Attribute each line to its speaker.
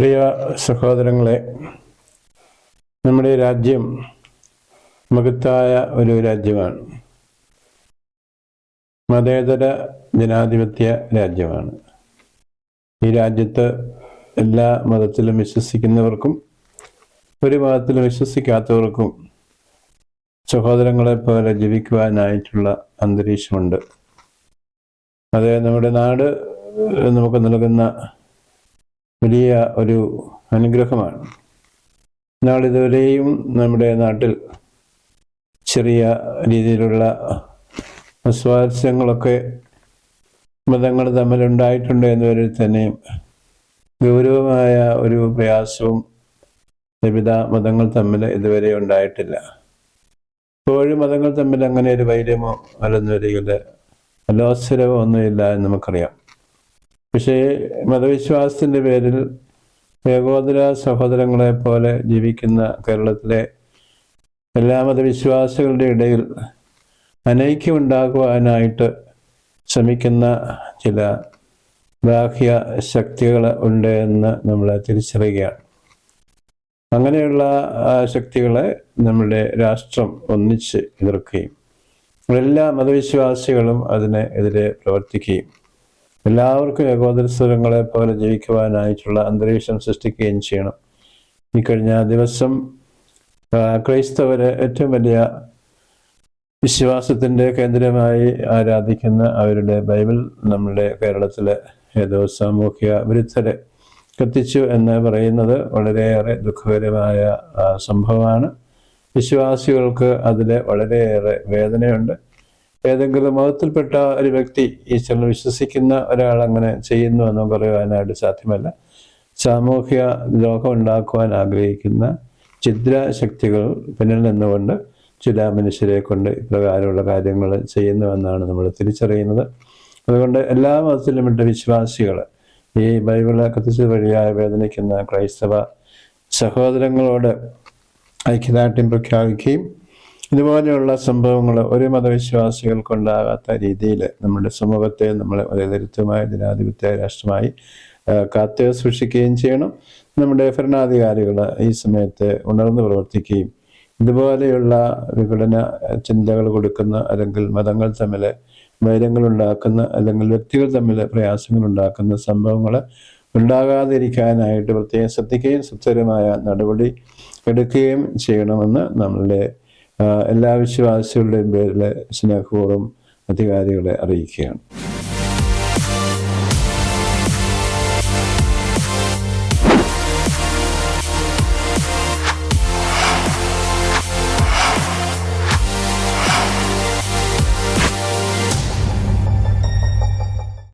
Speaker 1: പ്രിയ സഹോദരങ്ങളെ നമ്മുടെ രാജ്യം മഹത്തായ ഒരു രാജ്യമാണ്. മതേതര ജനാധിപത്യ രാജ്യമാണ്. ഈ രാജ്യത്ത് എല്ലാ മതത്തിലും വിശ്വസിക്കുന്നവർക്കും ഒരു മതത്തിലും വിശ്വസിക്കാത്തവർക്കും സഹോദരങ്ങളെ പോലെ ജീവിക്കുവാനായിട്ടുള്ള അന്തരീക്ഷമുണ്ട്. അത് നമ്മുടെ നാട് നമുക്ക് നൽകുന്ന വലിയ ഒരു അനുഗ്രഹമാണ്. നാളിതുവരെയും നമ്മുടെ നാട്ടിൽ ചെറിയ രീതിയിലുള്ള സ്വാരസ്യങ്ങളൊക്കെ മതങ്ങൾ തമ്മിലുണ്ടായിട്ടുണ്ട് എന്നിവരിൽ തന്നെയും ഗൗരവമായ ഒരു പ്രയാസവും വിവിധ മതങ്ങൾ തമ്മിൽ ഇതുവരെ ഉണ്ടായിട്ടില്ല. ഇപ്പോഴും മതങ്ങൾ തമ്മിൽ അങ്ങനെ ഒരു വൈര്യമോ അല്ലെന്നൊരിക്കൽ അലോസരമോ ഒന്നുമില്ല എന്ന് നമുക്കറിയാം. പക്ഷേ മതവിശ്വാസത്തിന്റെ പേരിൽ ഏകോദര സഹോദരങ്ങളെ പോലെ ജീവിക്കുന്ന കേരളത്തിലെ എല്ലാ മതവിശ്വാസികളുടെ ഇടയിൽ അനൈക്യമുണ്ടാക്കുവാനായിട്ട് ശ്രമിക്കുന്ന ചില ബാഹ്യ ശക്തികൾ ഉണ്ട് എന്ന് നമ്മൾ തിരിച്ചറിയുകയാണ്. അങ്ങനെയുള്ള ശക്തികളെ നമ്മുടെ രാഷ്ട്രം ഒന്നിച്ച് എതിർക്കുകയും എല്ലാ മതവിശ്വാസികളും അതിനെതിരെ പ്രവർത്തിക്കുകയും എല്ലാവർക്കും ഏകോദര സ്വരങ്ങളെ പോലെ ജീവിക്കുവാനായിട്ടുള്ള അന്തരീക്ഷം സൃഷ്ടിക്കുകയും ചെയ്യണം. ഈ കഴിഞ്ഞ ദിവസം ക്രൈസ്തവരെ ഏറ്റവും വലിയ വിശ്വാസത്തിന്റെ കേന്ദ്രമായി ആരാധിക്കുന്ന അവരുടെ ബൈബിൾ നമ്മുടെ കേരളത്തിലെ ഏതോ സാമൂഹ്യ വിരുദ്ധരെ കത്തിച്ചു എന്ന് പറയുന്നത് വളരെയേറെ ദുഃഖകരമായ സംഭവമാണ്. വിശ്വാസികൾക്ക് അതിൽ വളരെയേറെ വേദനയുണ്ട്. ഏതെങ്കിലും മതത്തിൽപ്പെട്ട ഒരു വ്യക്തി ഈശ്വരനെ വിശ്വസിക്കുന്ന ഒരാൾ അങ്ങനെ ചെയ്യുന്നു എന്ന് പറയുവാനായിട്ട് സാധ്യമല്ല. സാമൂഹ്യ ലോകം ഉണ്ടാക്കുവാൻ ആഗ്രഹിക്കുന്ന ചിദ്ര ശക്തികൾ പിന്നിൽ നിന്നുകൊണ്ട് ചില മനുഷ്യരെ കൊണ്ട് ഇപ്രകാരമുള്ള കാര്യങ്ങൾ ചെയ്യുന്നുവെന്നാണ് നമ്മൾ തിരിച്ചറിയുന്നത്. അതുകൊണ്ട് എല്ലാ മതത്തിലും ഇട്ട വിശ്വാസികൾ. ഈ ബൈബിളെ കത്തിച്ച് വഴിയായി വേദനിക്കുന്ന ക്രൈസ്തവ സഹോദരങ്ങളോട് ഐക്യദാർഢ്യം പ്രഖ്യാപിക്കുകയും ഇതുപോലെയുള്ള സംഭവങ്ങൾ ഒരു മതവിശ്വാസികൾക്കുണ്ടാകാത്ത രീതിയിൽ നമ്മുടെ സമൂഹത്തെ നമ്മൾ ദരിദ്രമായ ജനാധിപത്യ രാഷ്ട്രമായി കാത്തു സൂക്ഷിക്കുകയും ചെയ്യണം. നമ്മുടെ ഭരണാധികാരികൾ ഈ സമയത്ത് ഉണർന്നു പ്രവർത്തിക്കുകയും ഇതുപോലെയുള്ള വിഘടന ചിന്തകൾ കൊടുക്കുന്ന അല്ലെങ്കിൽ മതങ്ങൾ തമ്മിൽ വൈരങ്ങൾ ഉണ്ടാക്കുന്ന അല്ലെങ്കിൽ വ്യക്തികൾ തമ്മിൽ പ്രയാസങ്ങൾ ഉണ്ടാക്കുന്ന സംഭവങ്ങൾ ഉണ്ടാകാതിരിക്കാനായിട്ട് പ്രത്യേകം ശ്രദ്ധിക്കുകയും സുസ്ഥിരമായ നടപടി എടുക്കുകയും ചെയ്യണമെന്ന് നമ്മളുടെ എല്ലാ വിശ്വാസികളുടെയും പേരിൽ സ്നേഹപൂർവം അധികാരികളെ അറിയിക്കുകയാണ്.